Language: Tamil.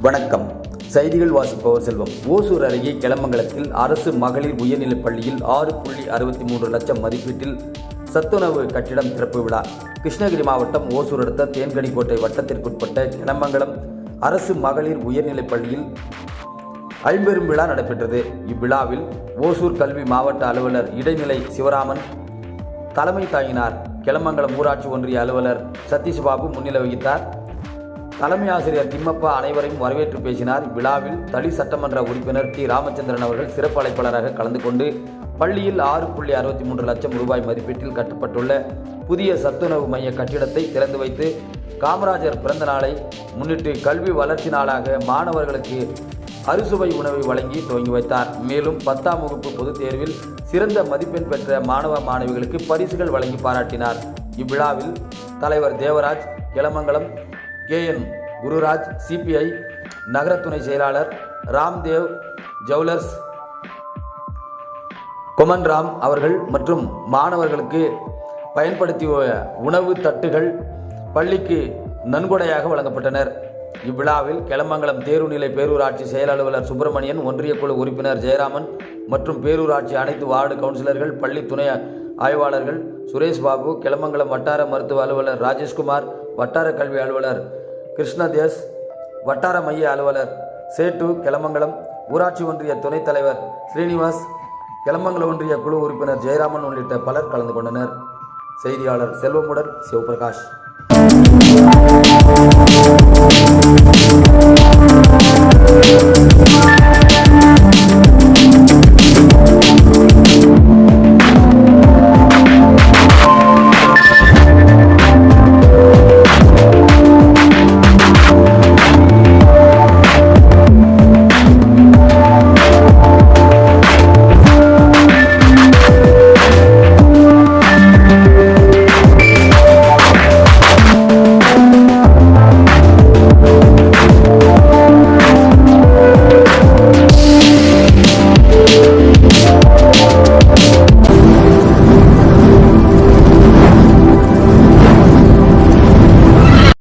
வணக்கம். செய்திகள் வாசிப்பவர் செல்வம். ஓசூர் அருகே கிளமங்கலத்தில் அரசு மகளிர் உயர்நிலைப் பள்ளியில் ஆறு புள்ளி அறுபத்தி மூன்று லட்சம் மதிப்பீட்டில் சத்துணவு கட்டிடம் திறப்பு விழா. கிருஷ்ணகிரி மாவட்டம் ஓசூர் அடுத்த தேன்கனிக்கோட்டை வட்டத்திற்குட்பட்ட கிளமங்கலம் அரசு மகளிர் உயர்நிலைப் பள்ளியில் ஐம்பெரும் விழா நடைபெற்றது. இவ்விழாவில் ஓசூர் கல்வி மாவட்ட அலுவலர் இடைநிலை சிவராமன் தலைமை தாங்கினார் கிளமங்கலம் ஊராட்சி ஒன்றிய அலுவலர் சதீஷ்பாபு முன்னிலை வகித்தார். தலைமை ஆசிரியர் திம்மப்பா அனைவரையும் வரவேற்று பேசினார். விழாவில் தளி சட்டமன்ற உறுப்பினர் டி. ராமச்சந்திரன் அவர்கள் சிறப்பு அழைப்பாளராக கலந்து கொண்டு பள்ளியில் ஆறு புள்ளி அறுபத்தி மூன்று லட்சம் ரூபாய் மதிப்பீட்டில் கட்டப்பட்டுள்ள புதிய சத்துணவு மைய கட்டிடத்தை திறந்து வைத்து காமராஜர் பிறந்த நாளை முன்னிட்டு கல்வி வளர்ச்சி நாளாக மாணவர்களுக்கு அறுசுவை உணவை வழங்கி துவங்கி வைத்தார். மேலும் பத்தாம் வகுப்பு பொதுத் தேர்வில் சிறந்த மதிப்பெண் பெற்ற மாணவ மாணவிகளுக்கு பரிசுகள் வழங்கி பாராட்டினார். இவ்விழாவில் தலைவர் தேவராஜ் இளமங்கலம் கே. என். குருராஜ் சிபிஐ நகர துணை செயலாளர் ராம்தேவ் ஜவுலர்ஸ் கொமன் ராம் அவர்கள் மற்றும் மாணவர்களுக்கு பயன்படுத்திய உணவு தட்டுகள் பள்ளிக்கு நன்கொடையாக வழங்கப்பட்டனர். இவ்விழாவில் கிளமங்கலம் தேர்வுநிலை பேரூராட்சி செயல் அலுவலர் சுப்பிரமணியன் ஒன்றிய குழு உறுப்பினர் ஜெயராமன் மற்றும் பேரூராட்சி அனைத்து வார்டு கவுன்சிலர்கள் பள்ளி துணை ஆய்வாளர்கள் சுரேஷ் பாபு கிளமங்கலம் வட்டார மருத்துவ அலுவலர் ராஜேஷ்குமார் வட்டார கல்வி அலுவலர் கிருஷ்ணதேஸ் வட்டார மைய அலுவலர் சேட்டு கெளமங்கலம் ஊராட்சி ஒன்றிய துணைத் தலைவர் ஸ்ரீனிவாஸ் கிளமங்கலம் ஒன்றிய குழு உறுப்பினர் ஜெயராமன் உள்ளிட்ட பலர் கலந்து கொண்டனர். செய்தியாளர் செல்வமுடன் சிவபிரகாஷ்.